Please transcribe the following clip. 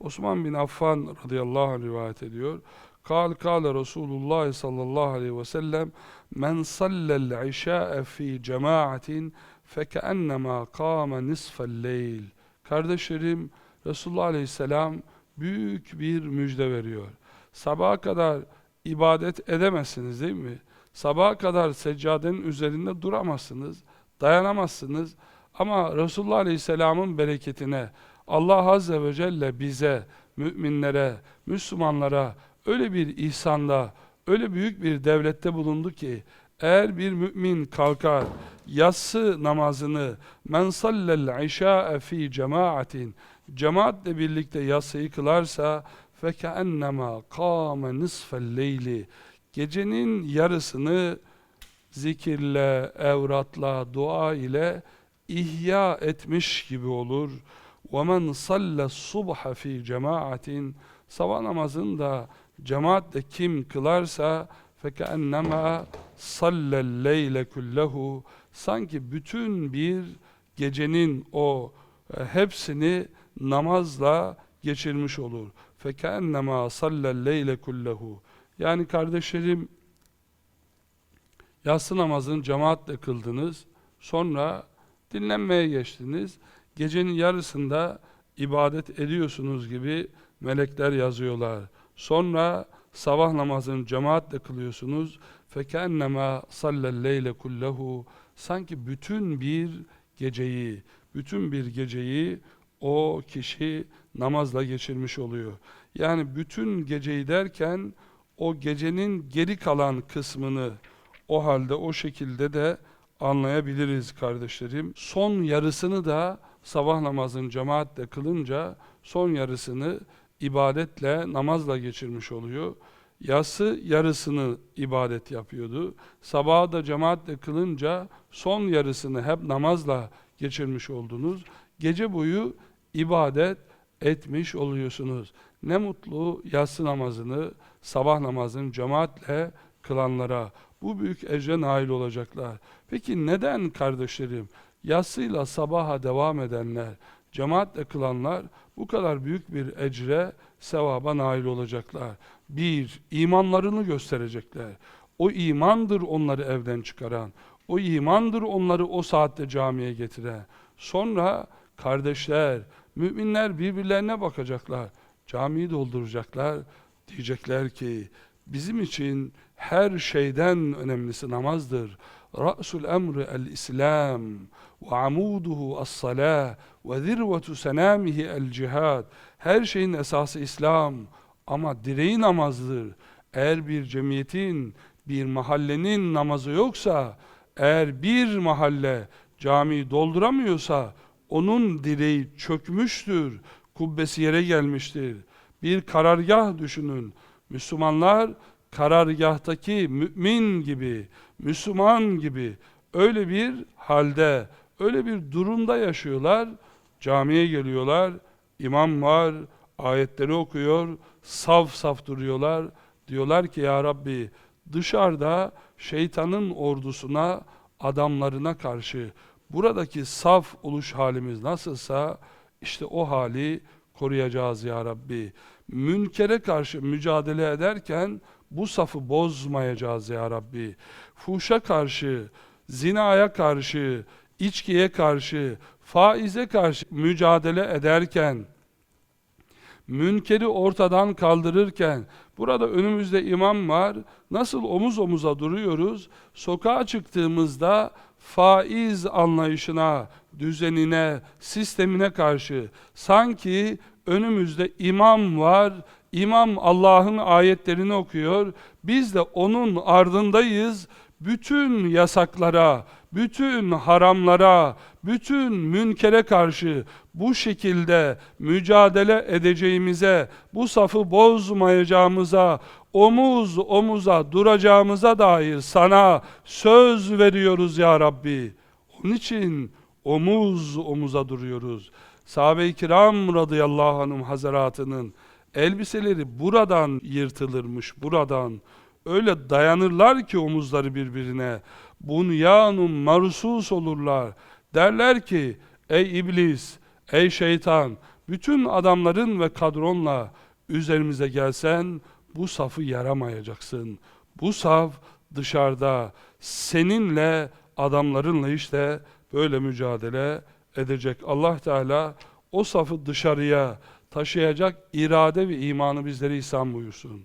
Osman bin Affan radıyallahu anh rivayet ediyor. Kal kâle Resulullah sallallahu aleyhi ve sellem men sallel işâ'e fî cemaatin fekeennemâ kâme nisfel leyl. Kardeşlerim Resulullah aleyhisselam büyük bir müjde veriyor. Sabaha kadar ibadet edemezsiniz değil mi? Sabaha kadar seccadenin üzerinde duramazsınız, dayanamazsınız. Ama Resulullah Aleyhisselam'ın bereketine Allah Azze ve Celle bize, müminlere, Müslümanlara öyle bir ihsanda, öyle büyük bir devlette bulundu ki eğer bir mümin kalkar yatsı namazını men sallel işâ'e fî cemaatin cemaatle birlikte yatsıyı kılarsa fekennema kâme nisfel leyli gecenin yarısını zikirle, evratla, dua ile ihya etmiş gibi olur. وَمَنْ صَلَّ الصُّبْحَ ف۪ي cemaatin Sabah namazını da cemaatle kim kılarsa فَكَأَنَّمَا صَلَّ اللَّيْلَ كُلَّهُ Sanki bütün bir gecenin o e, hepsini namazla geçirmiş olur. فَكَأَنَّمَا صَلَّ اللَّيْلَ كُلَّهُ Yani kardeşlerim yatsı namazını cemaatle kıldınız. Sonra dinlenmeye geçtiniz. Gecenin yarısında ibadet ediyorsunuz gibi melekler yazıyorlar. Sonra sabah namazını cemaatle kılıyorsunuz. فَكَأَنَّمَا صَلَّ اللَّيْلَ كُلَّهُ Sanki bütün bir geceyi, bütün bir geceyi o kişi namazla geçirmiş oluyor. Yani bütün geceyi derken o gecenin geri kalan kısmını o halde o şekilde de anlayabiliriz kardeşlerim. Son yarısını da sabah namazın cemaatle kılınca son yarısını ibadetle, namazla geçirmiş oluyor. Yası yarısını ibadet yapıyordu. Sabahı da cemaatle kılınca son yarısını hep namazla geçirmiş oldunuz. Gece boyu ibadet etmiş oluyorsunuz. Ne mutlu yatsı namazını, sabah namazını cemaatle kılanlara. Bu büyük ecre nail olacaklar. Peki neden kardeşlerim yatsıyla sabaha devam edenler, cemaatle kılanlar bu kadar büyük bir ecre, sevaba nail olacaklar? Bir, imanlarını gösterecekler. O imandır onları evden çıkaran. O imandır onları o saatte camiye getiren. Sonra kardeşler, müminler birbirlerine bakacaklar. Camiyi dolduracaklar. Diyecekler ki bizim için her şeyden önemlisi namazdır. El-İslam ve amuduhu as-salah ve zirvetu senamihi el-cihad. Her şeyin esası İslam ama direği namazdır. Eğer bir cemiyetin, bir mahallenin namazı yoksa, eğer bir mahalle camiyi dolduramıyorsa, onun direği çökmüştür, kubbesi yere gelmiştir. Bir karargah düşünün. Müslümanlar karargahtaki mümin gibi, Müslüman gibi öyle bir halde, öyle bir durumda yaşıyorlar. Camiye geliyorlar, imam var, ayetleri okuyor, saf saf duruyorlar. Diyorlar ki ya Rabbi dışarıda şeytanın ordusuna, adamlarına karşı buradaki saf oluş halimiz nasılsa işte o hali koruyacağız ya Rabbi. Münkere karşı mücadele ederken bu safı bozmayacağız ya Rabbi. Fuhşa karşı, zinaya karşı, içkiye karşı, faize karşı mücadele ederken, münkeri ortadan kaldırırken, burada önümüzde imam var, nasıl omuz omuza duruyoruz, sokağa çıktığımızda faiz anlayışına, düzenine, sistemine karşı sanki önümüzde imam var, İmam Allah'ın ayetlerini okuyor. Biz de onun ardındayız. Bütün yasaklara, bütün haramlara, bütün münkere karşı bu şekilde mücadele edeceğimize, bu safı bozmayacağımıza, omuz omuza duracağımıza dair sana söz veriyoruz ya Rabbi. Onun için omuz omuza duruyoruz. Sahabe-i kiram radıyallahu anhum hazaratının elbiseleri buradan yırtılırmış, buradan. Öyle dayanırlar ki omuzları birbirine. Bunyanun marsus olurlar. Derler ki, ey iblis, ey şeytan, bütün adamların ve kadronla üzerimize gelsen bu safı yaramayacaksın. Bu saf dışarıda seninle adamlarınla işte böyle mücadele edecek. Allah Teala o safı dışarıya taşıyacak irade ve imanı bizlere ihsan buyursun.